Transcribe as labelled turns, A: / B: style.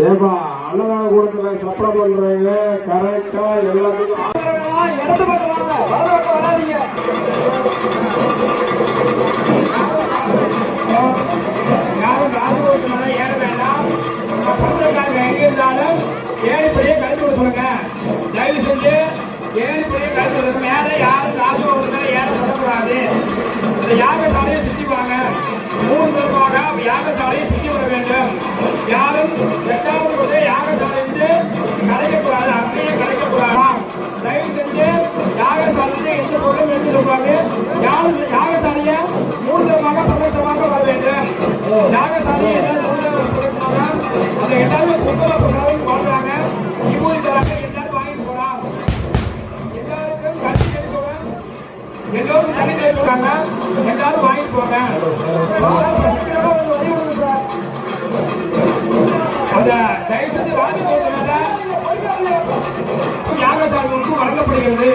A: ஏப்பா அன்னதான கூடத்துல சப்ளை பண்றீங்க. கரெக்டா எல்லாத்துக்கும்
B: யாரும் ராஜகோட்டு மேல ஏற வேண்டாம் பத்திரக்காரங்க எங்க இருந்தாலும் ஏழிப்படியே கழித்து விட சொல்லுங்க தயவு செஞ்சு ஏழிப்படியே கழித்து விடுங்க மேல யாரும் ராஜகோட்டு மேல ஏற சொல்லக்கூடாது இந்த எட்டாவது கொண்டு யாகசாலையிலிருந்து கலைக்கக்கூடாது அப்படியே கலைக்கக்கூடாது தயவு செஞ்சு யாகசாலையில எந்த பொருளும் எடுத்துருப்பாங்க யாரும் யாகசாலையை மூணு தரமாக பிரதேசமாக வர வேண்டும். யாகசாலையை எல்லாரும் அந்த எல்லாரும் கும்பல பிரசாதம் வாழ்றாங்க விபூதி தராங்க எல்லாரும் வாங்கிட்டு போலாம் எல்லாருக்கும் கல்வி எடுக்கணும் எல்லோரும் தனி கொடுக்காங்க எல்லாரும் வாங்கிட்டு போங்க. சிறப்பு வழங்கப்படுகிறது